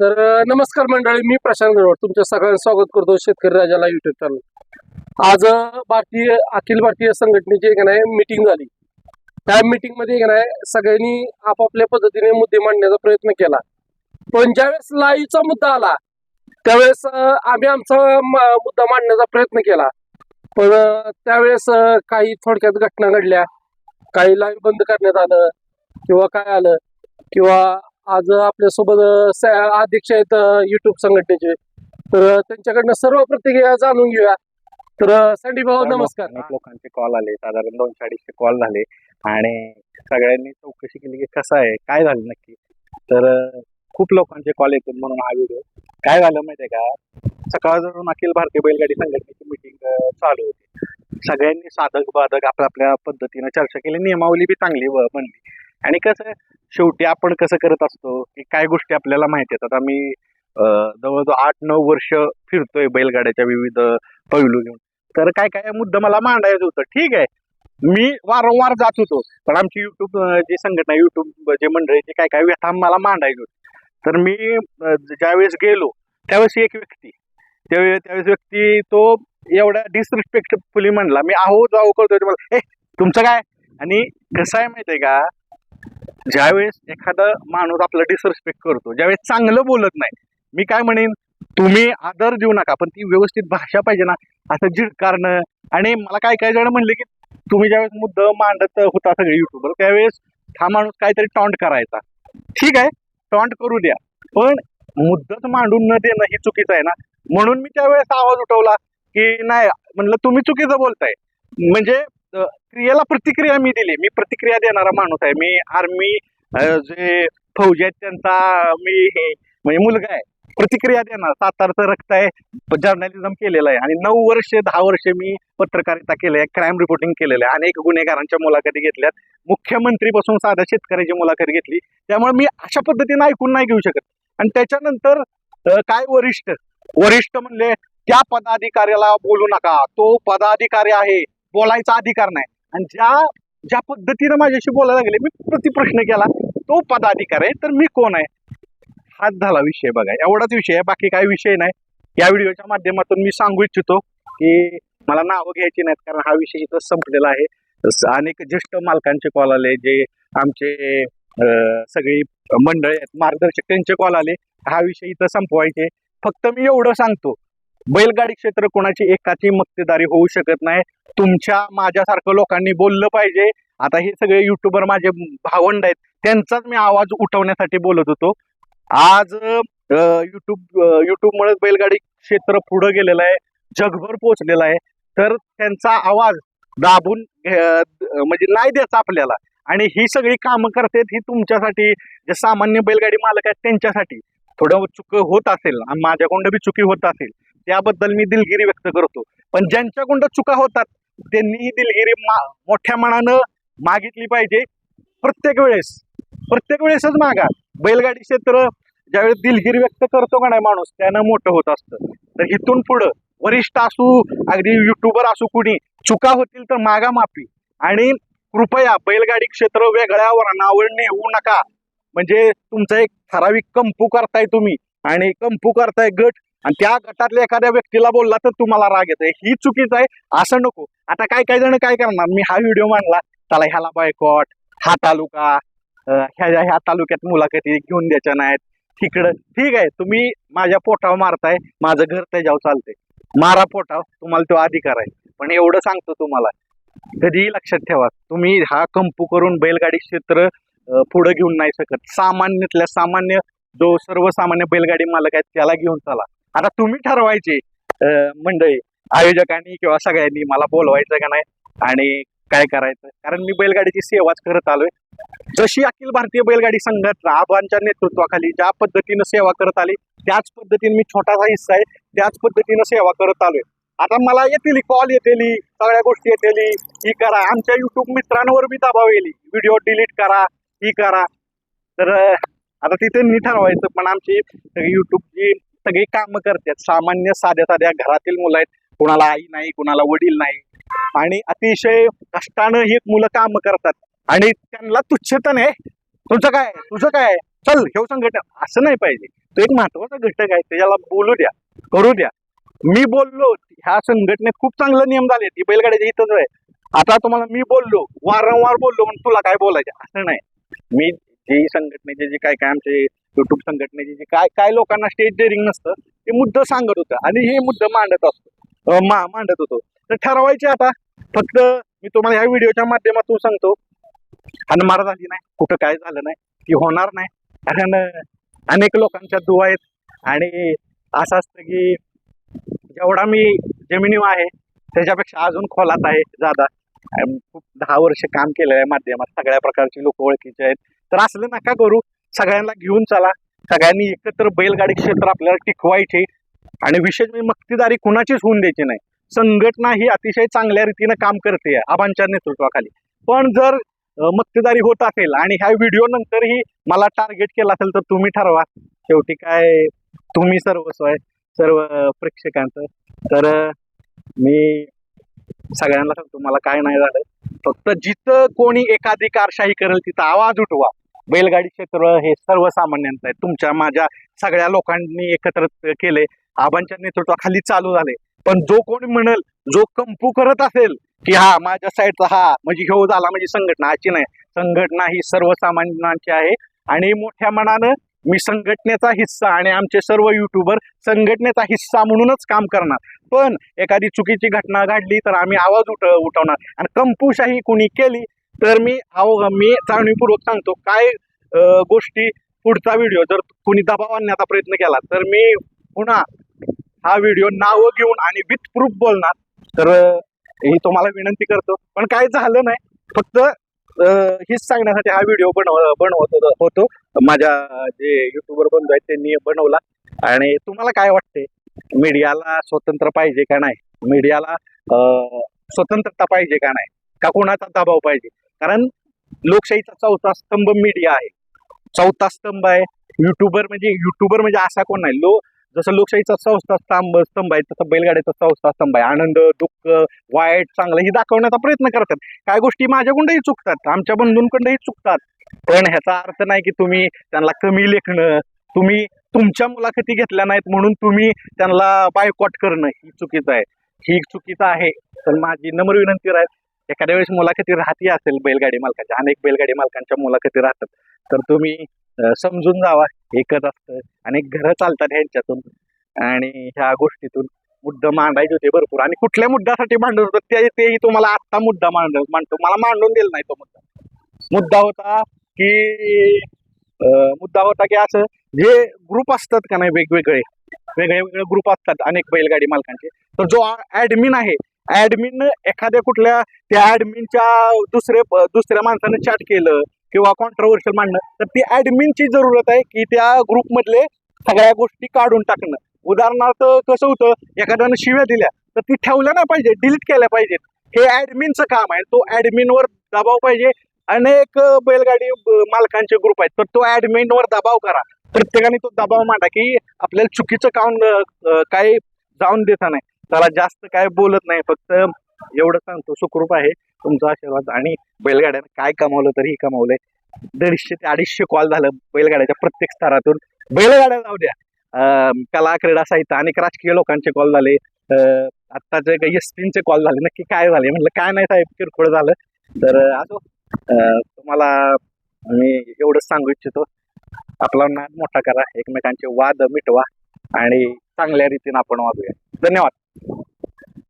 तर नमस्कार मंडळी मी प्रशांत गडवड तुमच्या सगळ्यांचं स्वागत करतो शेतकरी राजाला युट्यूब चॅनल आज भारतीय अखिल भारतीय संघटनेची एक नाही मीटिंग झाली. त्या मिटिंगमध्ये एक नाही सगळ्यांनी आपापल्या पद्धतीने मुद्दे मांडण्याचा प्रयत्न केला. पण ज्यावेळेस लाईव्हचा मुद्दा आला त्यावेळेस आम्ही आमचा मुद्दा मांडण्याचा प्रयत्न केला. पण त्यावेळेस काही थोडक्यात घटना घडल्या. काही लाईव्ह बंद करण्यात आलं किंवा काय आलं किंवा आज आपल्यासोबत अध्यक्ष आहेत युट्यूब संघटनेचे. तर त्यांच्याकडनं सर्व प्रतिक्रिया जाणून घेऊया. तर संदीप भाऊ नमस्कार. अनेक लोकांचे कॉल आले. साधारण दोनशे अडीचशे कॉल झाले. आणि सगळ्यांनी चौकशी केली की कसं आहे काय झालं नक्की. तर खूप लोकांचे कॉल येतील म्हणून हा व्हिडिओ काय झालं माहितीये का? सकाळपासून अखिल भारतीय बैलगाडी संघटनेची मिटिंग चालू होती. सगळ्यांनी साधक बाधक आपल्या आपल्या पद्धतीनं चर्चा केली. नियमावली बी चांगली व- बनली. आणि कसं शेवटी आपण कसं करत असतो की काय गोष्टी आपल्याला माहिती आहेत. आता मी जवळजवळ आठ नऊ वर्ष फिरतोय बैलगाड्याच्या विविध पैलू घेऊन. तर काय काय मुद्दा मला मांडायचं होतं. ठीक आहे. मी वारंवार जात होतो. पण आमची युट्यूब जी संघटना युट्यूब जे मंडळीची काय काय व्यथा मला मांडायची होती. तर मी ज्यावेळेस गेलो त्यावेळेस एक व्यक्ती त्यावेळेस त्यावेळेस व्यक्ती तो एवढा डिसरिस्पेक्टफुली म्हणला मी आहो जाऊ करतोय. मला ए तुमचं काय? आणि कसं आहे माहिती आहे का? ज्यावेळेस एखादा माणूस आपलं डिसरिस्पेक्ट करतो ज्यावेळेस चांगलं बोलत नाही मी काय म्हणेन? तुम्ही आदर देऊ नका पण ती व्यवस्थित भाषा पाहिजे ना असं झिडकारणं आणि मला काय काय जण म्हणले की तुम्ही ज्यावेळेस मुद्दा मांडत होता सगळे युट्यूबवर त्यावेळेस हा माणूस काहीतरी टॉन्ट करायचा. ठीक आहे टॉन्ट करू द्या पण मुद्दत मांडून न देणं हे चुकीचं आहे ना? म्हणून मी त्यावेळेस आवाज उठवला की नाही म्हणलं तुम्ही चुकीचं बोलताय. म्हणजे क्रियेला प्रतिक्रिया मी दिली. मी प्रतिक्रिया देणारा माणूस आहे. मी आर्मी जे फौजी आहेत त्यांचा मी म्हणजे मुलगा आहे. प्रतिक्रिया देणार. सातारचं रक्त आहे. जर्नलिझम केलेलं आहे. आणि नऊ वर्ष दहा वर्ष मी पत्रकारिता केली आहे क्राईम रिपोर्टिंग केलेलं आहे. अनेक गुन्हेगारांच्या मुलाखती घेतल्यात. मुख्यमंत्रीपासून साध्या शेतकऱ्याची मुलाखत घेतली. त्यामुळे मी अशा पद्धतीने ऐकून नाही घेऊ शकत. आणि त्याच्यानंतर काय वरिष्ठ? वरिष्ठ म्हणले त्या पदाधिकाऱ्याला बोलू नका. तो पदाधिकारी आहे. बोलायचा अधिकार नाही. आणि ज्या ज्या पद्धतीनं माझ्याशी बोलायला लागले मी प्रतिप्रश्न केला तो पदाधिकार आहे तर मी कोण आहे? हाच झाला विषय बघा. एवढाच विषय आहे बाकी काही विषय नाही. या व्हिडिओच्या माध्यमातून मी सांगू इच्छितो की मला नावं घ्यायची नाहीत कारण हा विषय इथं संपलेला आहे. अनेक ज्येष्ठ मालकांचे कॉल आले जे आमचे सगळी मंडळी आहेत मार्गदर्शक त्यांचे कॉल आले. हा विषय इथं संपवायचे. फक्त मी एवढं सांगतो बैलगाडी क्षेत्र कोणाची एकाची मक्तेदारी होऊ शकत नाही. तुमच्या माझ्यासारखं लोकांनी बोललं पाहिजे. आता हे सगळे युट्यूबर माझे भावंड आहेत. त्यांचाच मी आवाज उठवण्यासाठी बोलत होतो. आज युट्यूब युट्यूबमुळे बैलगाडी क्षेत्र पुढं गेलेलं आहे. जगभर पोहोचलेलं आहे. तर त्यांचा आवाज दाबून म्हणजे नाही द्यायचा आपल्याला. आणि ही सगळी कामं करतात ही तुमच्यासाठी जे सामान्य बैलगाडी मालक आहेत त्यांच्यासाठी. थोडं चुक होत असेल आणि माझ्याकडून बी चुकी होत असेल. त्याबद्दल मी दिलगिरी व्यक्त करतो. पण ज्यांच्याकडून चुका होतात त्यांनी ही दिलगिरी मा- मोठ्या मनानं मागितली पाहिजे. प्रत्येक वेळेस प्रत्येक वेळेसच मागा. बैलगाडी क्षेत्र ज्यावेळेस दिलगिरी व्यक्त करतो का नाही माणूस त्यानं मोठं होत असतं. तर इथून पुढं वरिष्ठ असू अगदी युट्यूबर असू कुणी चुका होतील तर मागा माफी आणि कृपया बैलगाडी क्षेत्र वेगळ्या वरणावर नेऊ नका. म्हणजे तुमचा एक ठराविक कंपू करताय तुम्ही. आणि कंपू करताय गट आणि त्या गटातल्या एखाद्या व्यक्तीला बोलला तर तुम्हाला राग येतोय. ही चुकीचं आहे. असं नको. आता काय काय जण काय करणार? मी हा व्हिडिओ मांडला. त्याला ह्याला बायकॉट हा तालुका ह्या ह्या तालुक्यात मुलाखती घेऊन द्यायच्या नाहीत. तिकडं ठीक आहे. तुम्ही माझ्या पोटावर मारताय. माझं घर त्याच्यावर चालतंय. मारा पोटाव तुम्हाला तो अधिकार आहे. पण एवढं सांगतो तुम्हाला. कधीही लक्षात ठेवा. तुम्ही हा कंपू करून बैलगाडी क्षेत्र पुढे पुढं घेऊन नाही शकत. सामान्यातल्या सामान्य जो सर्वसामान्य बैलगाडी मालक आहेत त्याला घेऊन चला. आता तुम्ही ठरवायचे मंडळी आयोजकांनी किंवा सगळ्यांनी मला बोलवायचं का नाही आणि काय करायचं? कारण मी बैलगाडीची सेवाच करत आलोय. जशी अखिल भारतीय बैलगाडी संघटना आबांच्या नेतृत्वाखाली ज्या पद्धतीनं सेवा करत आली त्याच पद्धतीने मी छोटासा हिस्सा आहे त्याच पद्धतीनं सेवा करत आलोय. आता मला येतील कॉल येतील सगळ्या गोष्टी येतील ही करा. आमच्या युट्यूब मित्रांवर बी दबाव येईल. व्हिडिओ डिलीट करा ही करा. तर आता तिथे मी ठरवायचं पण आमची सगळी युट्यूबची सगळी कामं करतात. सामान्य साध्या साध्या घरातील मुलं आहेत. कुणाला आई नाही कुणाला वडील नाही. आणि अतिशय कष्टानं ही मुलं कामं करतात. आणि त्यांना तुच्छता नाही. तुझं काय? तुझं काय? चल हे संघटन. असं नाही पाहिजे. तो एक महत्त्वाचा घटक आहे. त्याला बोलू द्या. करू द्या. मी बोललो ह्या संघटनेत खूप चांगले नियम झाले ती बैलगाड्याच्या इथंच आहे. आता तुम्हाला मी बोललो वारंवार बोललो म्हणून तुला काय बोलायचं? असं नाही. मी जे संघटनेचे जे काय काय आमचे युट्यूब संघटनेचे जे काय काय लोकांना स्टेज डेअरिंग नसतं ते मुद्दा सांगत होतं आणि हे मुद्दा मांडत असतो. मा मांडत होतो. तर ठरवायचे आता फक्त मी तुम्हाला ह्या व्हिडिओच्या माध्यमातून सांगतो. हनमार झाली नाही कुठं काय झालं नाही ती होणार नाही. कारण अनेक लोकांच्या दुवा आहेत. आणि असं असतं की जेवढा मी जमिनीव आहे त्याच्यापेक्षा अजून खोलात आहे जादा. खूप दहा वर्ष काम केलेलं आहे माध्यमात सगळ्या प्रकारची लोक ओळखीचे आहेत. तर असलं नका करू. सगळ्यांना घेऊन चला. सगळ्यांनी एकत्र बैलगाडी क्षेत्र आपल्याला टिकवायचे. आणि विशेष म्हणजे मक्तेदारी कुणाचीच होऊन द्यायची नाही. संघटना ही अतिशय चांगल्या रीतीनं काम करते आबांच्या नेतृत्वाखाली. पण जर मक्तेदारी होत असेल आणि ह्या व्हिडिओ नंतरही मला टार्गेट केला असेल तर तुम्ही ठरवा. शेवटी काय तुम्ही सर्वस्व आहे सर्व प्रेक्षकांचं. तर मी सगळ्यांना सांगतो मला काय नाही झालं. फक्त जिथं कोणी एकाधिकारशाही करेल तिथं आवाज उठवा. बैलगाडी क्षेत्र हे सर्वसामान्यांचं आहे. तुमच्या माझ्या सगळ्या लोकांनी एकत्र केले. आबांच्या नेतृत्वाखाली चालू झाले. पण जो कोणी म्हणेल जो कंपू करत असेल की हा माझ्या साईडचा हा म्हणजे ह्यो झाला म्हणजे संघटना अशी नाही. संघटना ही सर्वसामान्यांची आहे. आणि मोठ्या मनानं मी संघटनेचा हिस्सा आणि आमचे सर्व युट्यूबर संघटनेचा हिस्सा म्हणूनच काम करणार. पण एखादी चुकीची घटना घडली तर आम्ही आवाज उठ उठवणार. आणि कंपूशाही कुणी केली तर मी अहो मी जाणीवपूर्वक सांगतो काय गोष्टी पुढचा व्हिडिओ जर कुणी दबाव आणण्याचा प्रयत्न केला तर मी पुन्हा हा व्हिडिओ नावं घेऊन आणि विथ प्रूफ बोलणार. तर ही तुम्हाला विनंती करतो. पण काय झालं नाही फक्त हीच हेच सांगण्यासाठी हा व्हिडिओ बनव बनवत होतो- माझ्या जे युट्यूबर बंधू आहेत त्यांनी बनवला. आणि तुम्हाला काय वाटते मीडियाला स्वतंत्र पाहिजे का नाही? मीडियाला स्वतंत्रता पाहिजे का नाही? का कोणाचा दबाव पाहिजे? कारण लोकशाहीचा चौथा स्तंभ मीडिया आहे. चौथा स्तंभ आहे. युट्यूबर म्हणजे युट्यूबर म्हणजे असा कोण नाही. लो जसं लोकशाहीचा चौथा स्तंभ स्तंभ आहे तसं बैलगाड्याचा चौथा स्तंभ आहे. आनंद दुःख वाईट चांगलं हे दाखवण्याचा प्रयत्न करतात. काय गोष्टी माझ्याकडूनही चुकतात आमच्या बंधूंकडूनही चुकतात. पण ह्याचा अर्थ नाही की तुम्ही त्यांना कमी लेखणं तुम्ही तुमच्या मुलाखती घेतल्या नाहीत म्हणून तुम्ही त्यांना बायकॉट करणं ही चुकीचं आहे. ही चुकीचं आहे. तर माझी नम्र विनंती राहील एखाद्या वेळेस मुलाखती राहती असेल बैलगाडी मालकाच्या अनेक बैलगाडी मालकांच्या मुलाखती राहतात. तर तुम्ही समजून जावा एकच असतं. आणि घरं चालतात ह्यांच्यातून. आणि ह्या गोष्टीतून मुद्दा मांडायचे होते भरपूर. आणि कुठल्या मुद्द्यासाठी मांडत होतं ते तेही तुम्हाला आत्ता मुद्दा मांड मांडतो. मला मांडून दिला नाही तो मुद्दा. मुद्दा होता की मुद्दा होता की असं जे ग्रुप असतात का नाही वेगवेगळे? वेगळे वेगळे ग्रुप असतात अनेक बैलगाडी मालकांचे. तर जो ऍडमिन आहे ऍडमिन एखाद्या कुठल्या त्या ऍडमिनच्या दुसरे दुसऱ्या माणसानं चॅट केलं किंवा कॉन्ट्रोवर्शियल मांडणं तर ती ऍडमिनची जरूरत आहे की त्या ग्रुपमधले सगळ्या गोष्टी काढून टाकणं. उदाहरणार्थ कसं होतं एखाद्यानं शिव्या दिल्या तर ती ठेवल्या नाही पाहिजे डिलीट केल्या पाहिजेत. हे ऍडमिनचं काम आहे तो ऍडमिनवर दबाव पाहिजे. अनेक बैलगाडी मालकांचे ग्रुप आहेत तर तो ऍडमिनवर दबाव करा. प्रत्येकाने तो दबाव मांडा की आपल्याला चुकीचं काम काही जाऊन देता नाही. त्याला जास्त काय बोलत नाही फक्त एवढं सांगतो सुखरूप आहे तुमचा आशीर्वाद. आणि बैलगाड्यानं काय कमावलं तरी कमावलंय. दीडशे ते अडीचशे कॉल झालं बैलगाड्याच्या प्रत्येक स्तरातून. बैलगाड्या जाऊ द्या. कला क्रीडा साहित्य अनेक राजकीय लोकांचे कॉल झाले. आत्ताचे एस चे कॉल झाले. नक्की काय झाले? म्हटलं काय नाही साहेब किरकोळ झालं. तर असो तुम्हाला मी एवढंच सांगू इच्छितो. आपला नाद मोठा करा. एकमेकांचे वाद मिटवा. आणि चांगल्या रीतीने आपण वागूया. धन्यवाद.